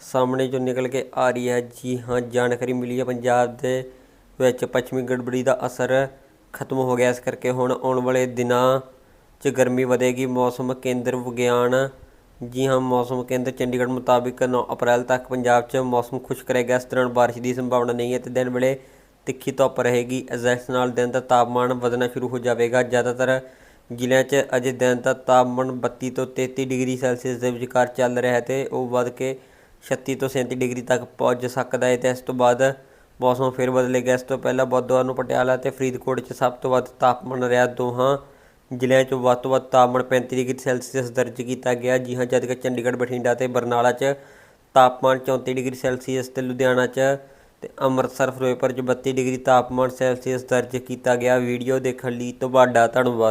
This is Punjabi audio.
ਸਾਹਮਣੇ ਜੋ ਨਿਕਲ ਕੇ ਆ ਰਹੀ ਹੈ, ਜੀ ਹਾਂ, ਜਾਣਕਾਰੀ ਮਿਲੀ ਹੈ। ਪੰਜਾਬ ਦੇ ਵਿੱਚ ਪੱਛਮੀ ਗੜਬੜੀ ਦਾ ਅਸਰ ਖਤਮ ਹੋ ਗਿਆ। ਇਸ ਕਰਕੇ ਹੁਣ ਆਉਣ ਵਾਲੇ ਦਿਨਾਂ 'ਚ ਗਰਮੀ ਵਧੇਗੀ। ਮੌਸਮ ਕੇਂਦਰ ਵਿਗਿਆਨ, ਜੀ ਹਾਂ, ਮੌਸਮ ਕੇਂਦਰ ਚੰਡੀਗੜ੍ਹ ਮੁਤਾਬਿਕ 9 ਅਪ੍ਰੈਲ ਤੱਕ ਪੰਜਾਬ 'ਚ ਮੌਸਮ ਖੁਸ਼ਕ ਰਹੇਗਾ। ਇਸ ਦੌਰਾਨ ਬਾਰਿਸ਼ ਦੀ ਸੰਭਾਵਨਾ ਨਹੀਂ ਹੈ ਤੇ ਦਿਨ ਵੇਲੇ ਤਿੱਖੀ ਧੁੱਪ ਰਹੇਗੀ। ਇਸ ਨਾਲ ਦਿਨ ਦਾ ਤਾਪਮਾਨ ਵਧਣਾ ਸ਼ੁਰੂ ਹੋ ਜਾਵੇਗਾ। ਜ਼ਿਆਦਾਤਰ ਜ਼ਿਲ੍ਹਿਆਂ 'ਚ ਅਜੇ ਦਿਨ ਦਾ ਤਾਪਮਾਨ 32 ਤੋਂ 33 ਡਿਗਰੀ ਸੈਲਸੀਅਸ ਦੇ ਵਿਚਕਾਰ ਚੱਲ ਰਿਹਾ ਹੈ ਤੇ ਉਹ ਵੱਧ ਕੇ 36 ਤੋਂ 37 ਡਿਗਰੀ ਤੱਕ ਪਹੁੰਚ ਸਕਦਾ ਹੈ ਤੇ ਇਸ ਤੋਂ ਬਾਅਦ ਮੌਸਮ ਫਿਰ ਬਦਲੇਗਾ। ਇਸ ਤੋਂ ਪਹਿਲਾਂ ਬੁੱਧਵਾਰ ਨੂੰ ਪਟਿਆਲਾ ਤੇ ਫਰੀਦਕੋਟ 'ਚ ਸਭ ਤੋਂ ਵੱਧ ਤਾਪਮਾਨ ਰਿਹਾ। ਦੋਹਾਂ ਜ਼ਿਲ੍ਹਿਆਂ 'ਚ ਵੱਧ ਤੋਂ ਵੱਧ ਤਾਪਮਾਨ 35 ਡਿਗਰੀ ਸੈਲਸੀਅਸ ਦਰਜ ਕੀਤਾ ਗਿਆ। ਜੀ ਹਾਂ ਜਦਕਿ ਚੰਡੀਗੜ੍ਹ, ਬਠਿੰਡਾ ਤੇ ਬਰਨਾਲਾ 'ਚ ਤਾਪਮਾਨ 34 ਡਿਗਰੀ ਸੈਲਸੀਅਸ ਤੇ ਲੁਧਿਆਣਾ 'ਚ ਤੇ ਅੰਮ੍ਰਿਤਸਰ, ਫਿਰੋਜ਼ਪੁਰ 'ਚ 32 ਡਿਗਰੀ ਤਾਪਮਾਨ ਸੈਲਸੀਅਸ ਦਰਜ ਕੀਤਾ ਗਿਆ। ਵੀਡੀਓ ਦੇਖਣ ਲਈ ਤੁਹਾਡਾ ਧੰਨਵਾਦ।